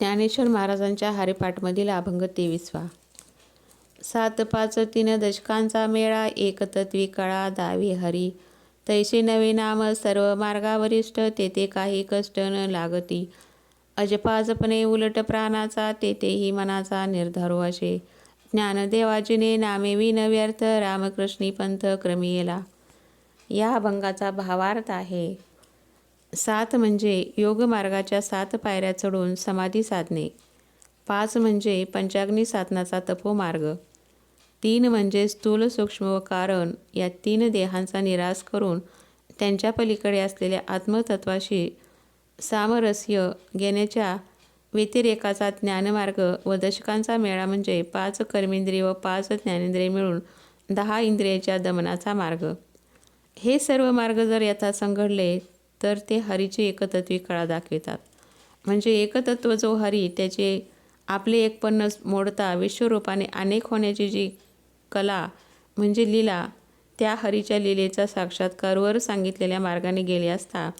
ज्ञानेश्वर महाराजांच्या हरिपाठमधील अभंग तेवीसवा. सात पाच तीन दशकांचा मेळा एक तत्वी कळा दावी हरी. तैसे नवे नाम सर्व मार्गावरिष्ठ तेथे काही कष्ट न लागती. अजपाजपणे उलट प्राणाचा तेथेही मनाचा निर्धारो असे. ज्ञानदेवाजीने नामे विन व्यर्थ रामकृष्णी पंथ क्रमियेला. या अभंगाचा भावार्थ आहे. सात म्हणजे योगमार्गाच्या सात पायऱ्या चढून समाधी साधणे. पाच म्हणजे पंचाग्नी साधनाचा तपोमार्ग. तीन म्हणजे स्थूल सूक्ष्म व कारण या तीन देहांचा निराश करून त्यांच्या पलीकडे असलेल्या आत्मतत्वाशी सामरस्य घेण्याच्या व्यतिरेकाचा ज्ञानमार्ग व दशकांचा मेळा म्हणजे पाच कर्मेंद्रिय व पाच ज्ञानेंद्रिय मिळून दहा इंद्रियाच्या दमनाचा मार्ग. हे सर्व मार्ग जर यथा संघडले तर ते हरीचे एकतत्वी कळा दाखवितात. म्हणजे एकतत्व जो हरी त्याचे आपले एकपन्न मोडता विश्वरूपाने अनेक होण्याची जी कला म्हणजे लीला त्या हरीच्या लीलेचा साक्षात्कारवर सांगितलेल्या मार्गाने गेले असता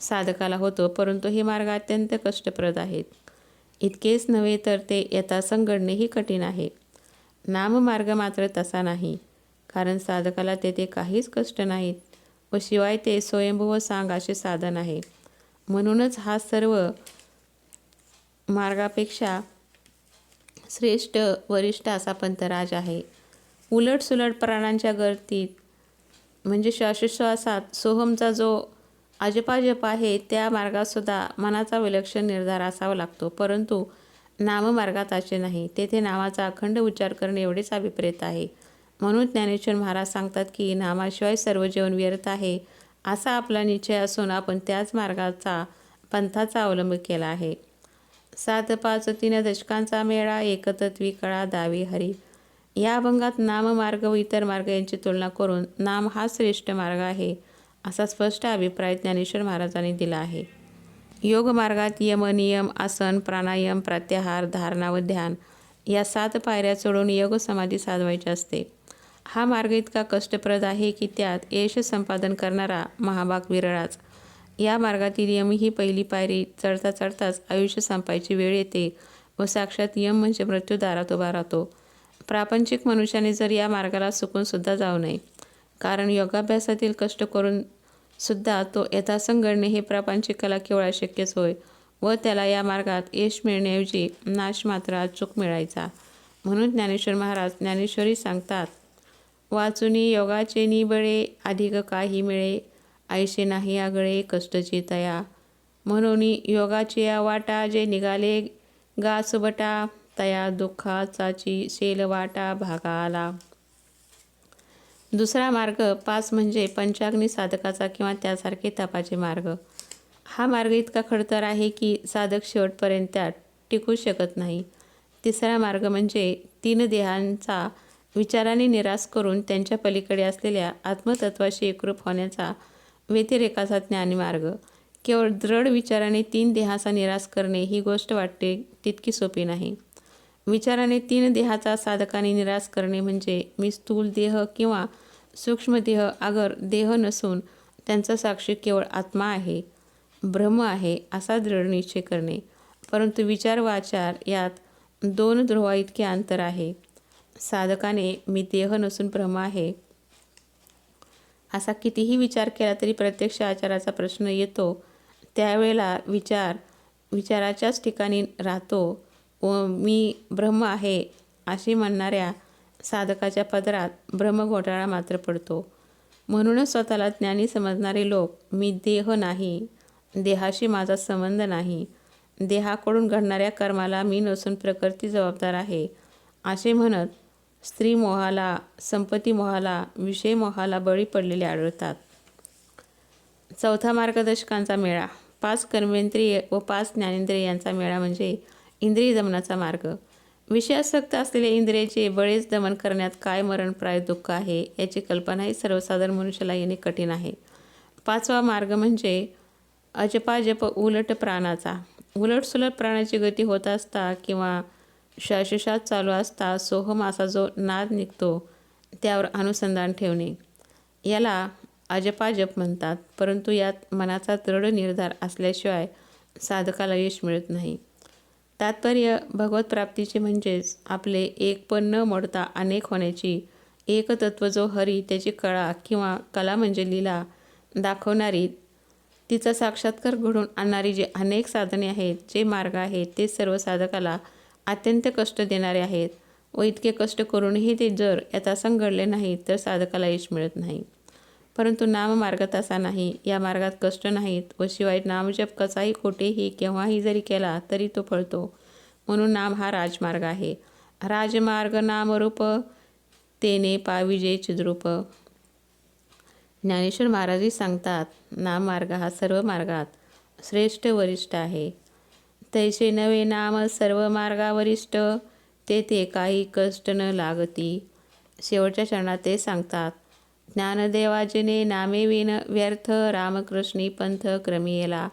साधकाला होतो परंतु हे मार्ग अत्यंत कष्टप्रद आहेत. इतकेच नव्हे तर ते यथा संघडणेही कठीण आहे. नाममार्ग मात्र तसा नाही कारण साधकाला तेथे काहीच कष्ट नाहीत. व शिवाय ते स्वयंभू व सांग असे साधन आहे. म्हणूनच हा सर्व मार्गापेक्षा श्रेष्ठ वरिष्ठ असा पंथराज आहे. उलटसुलट प्राणांच्या गर्दीत म्हणजे श्वासोश्वासात सोहमचा जो अजपाजप आहे त्या मार्गातसुद्धा मनाचा विलक्षण निर्धार असावा लागतो. परंतु नाममार्गात असे नाही. तेथे नावाचा अखंड उच्चार करणे एवढेच अभिप्रेत आहे. म्हणून ज्ञानेश्वर महाराज सांगतात की नामाशिवाय सर्व जीवन व्यर्थ आहे असा आपला निश्चय असून आपण त्याच मार्गाचा पंथाचा अवलंब केला आहे. सात पाच तीन दशकांचा मेळा एकतत्वी कळा दावी हरी. या अभंगात नाममार्ग व इतर मार्ग यांची तुलना करून नाम हा श्रेष्ठ मार्ग आहे असा स्पष्ट अभिप्राय ज्ञानेश्वर महाराजांनी दिला आहे. योग मार्गात यम नियम आसन प्राणायाम प्रत्याहार धारणा व ध्यान या सात पायऱ्या चढून योग समाधी साधवायची असते. हा मार्ग इतका कष्टप्रद आहे की त्यात यश संपादन करणारा महाभाग विरळाच. या मार्गातील यम ही पहिली पायरी चढता चढताच आयुष्य संपायची वेळ येते व साक्षात यम म्हणजे मृत्यूदारात उभा राहतो. प्रापंचिक मनुष्याने जर या मार्गाला चुकून सुद्धा जाऊ नये कारण योगाभ्यासातील कष्ट करून सुद्धा तो यथासंग घडणे हे प्रापंचिकाला केवळ शक्यच होय व त्याला या मार्गात यश मिळण्याऐवजी नाश मात्र अचूक मिळायचा. म्हणून ज्ञानेश्वर महाराज ज्ञानेश्वरी सांगतात वाचुनी योगाचे निबळे अधिक काही मिळे. ऐसे नाही आगळे कष्टची तया. म्हणून योगाच्या वाटा जे निघाले गासबटा तया दुःखाचाची शेल वाटा भागा आला दुसरा मार्ग पाच म्हणजे पंचाग्नी साधकाचा किंवा त्यासारखे तपाचे मार्ग. हा मार्ग इतका खडतर आहे की साधक शेवटपर्यंत त्यात टिकू शकत नाही. तिसरा मार्ग म्हणजे तीन देहांचा विचाराने निराश करून त्यांच्या पलीकडे असलेल्या आत्मतत्वाशी एकरूप होण्याचा व्यतिरेकाचा ज्ञानमार्ग केवळ दृढ विचाराने तीन देहाचा निराश करणे ही गोष्ट वाटते तितकी सोपी नाही. विचाराने तीन देहाचा साधकाने निराश करणे म्हणजे मी स्थूल देह किंवा सूक्ष्म देह अगर देह नसून त्यांचा साक्षी केवळ आत्मा आहे ब्रह्म आहे असा दृढ निश्चय करणे. परंतु विचार वाचार यात दोन ध्रुवा इतके अंतर आहे. साधकाने मी देह नसून ब्रह्म आहे. असा कितीही विचार केला तरी प्रत्यक्ष आचाराचा प्रश्न येतो. त्यावेळेला विचार विचाराच्याच ठिकाणी राहतो. व मी ब्रह्म आहे अशी म्हणणाऱ्या साधकाच्या पदरात ब्रह्मघोटाळा मात्र पडतो. म्हणूनच स्वतःला ज्ञानी समजणारे लोक मी देह नाही देहाशी माझा संबंध नाही देहाकडून घडणाऱ्या कर्माला मी नसून प्रकृती जबाबदार आहे असे म्हणत स्त्री मोहाला संपत्ती मोहाला विषय मोहाला बळी पडलेले आढळतात. चौथा मार्गदर्शकांचा मेळा. पाच कर्मेंद्रिय व पाच ज्ञानेंद्रिय यांचा मेळा म्हणजे इंद्रिय दमनाचा मार्ग. विषयासक्त असलेल्या इंद्रियाचे बळेच दमन करण्यात काय मरणप्राय दुःख आहे याची कल्पनाही सर्वसाधारण मनुष्याला येणे कठीण आहे. पाचवा मार्ग म्हणजे अजपाजप उलट प्राणाचा. उलटसुलट प्राणाची गती होत असता किंवा श्वासोश्वास चालू असता सोहम असा जो नाद निघतो त्यावर अनुसंधान ठेवणे. याला अजपाजप म्हणतात परंतु यात मनाचा दृढ निर्धार असल्याशिवाय साधकाला यश मिळत नाही. तात्पर्य भगवत प्राप्तीचे म्हणजेच आपले एक पण न मोडता अनेक होण्याची एकतत्व जो हरी त्याची कळा किंवा कला म्हणजे लीला दाखवणारी तिचा साक्षात्कार घडून आणणारी जे अनेक साधने आहेत जे मार्ग आहेत ते सर्व साधकाला अत्यंत कष्ट देणारे आहेत व इतके कष्ट करूनही ते जर यथासंग घडले नाहीत तर साधकाला यश मिळत नाही. परंतु नाममार्ग तसा नाही या मार्गात कष्ट नाहीत व शिवाय नामजप कसाही कोठेही केव्हाही जरी केला तरी तो फळतो. म्हणून नाम हा राजमार्ग आहे. राजमार्ग नामरूप तेने पाविजे चिद्रूप. ज्ञानेश्वर महाराजही सांगतात नाममार्ग हा सर्व मार्गात श्रेष्ठ वरिष्ठ आहे. तैसे नवे नाम सर्व मार्गावरिष्ठ तेथे काही कष्ट न लागती. शेवटच्या चरणात ते सांगतात ज्ञानदेवाजने नामे विन व्यर्थ रामकृष्णी पंथ क्रमियेला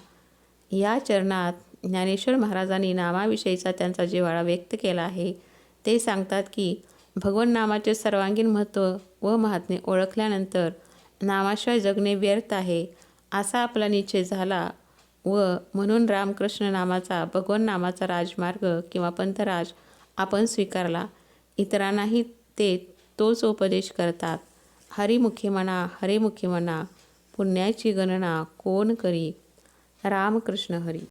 या चरणात ज्ञानेश्वर महाराजांनी नामाविषयीचा त्यांचा जिव्हाळा व्यक्त केला आहे. ते सांगतात की भगवन नामाचे सर्वांगीण महत्त्व व महात्म्य ओळखल्यानंतर नामाशिवाय जगणे व्यर्थ आहे असा आपला निश्चय झाला व म्हणून रामकृष्ण नामाचा भगवन नामाचा राजमार्ग किंवा पंथराज आपण स्वीकारला. इतरांनाही ते तोच उपदेश करतात. हरिमुखी म्हणा हरिमुखी म्हणा पुण्याची गणना कोण करी? रामकृष्ण हरी.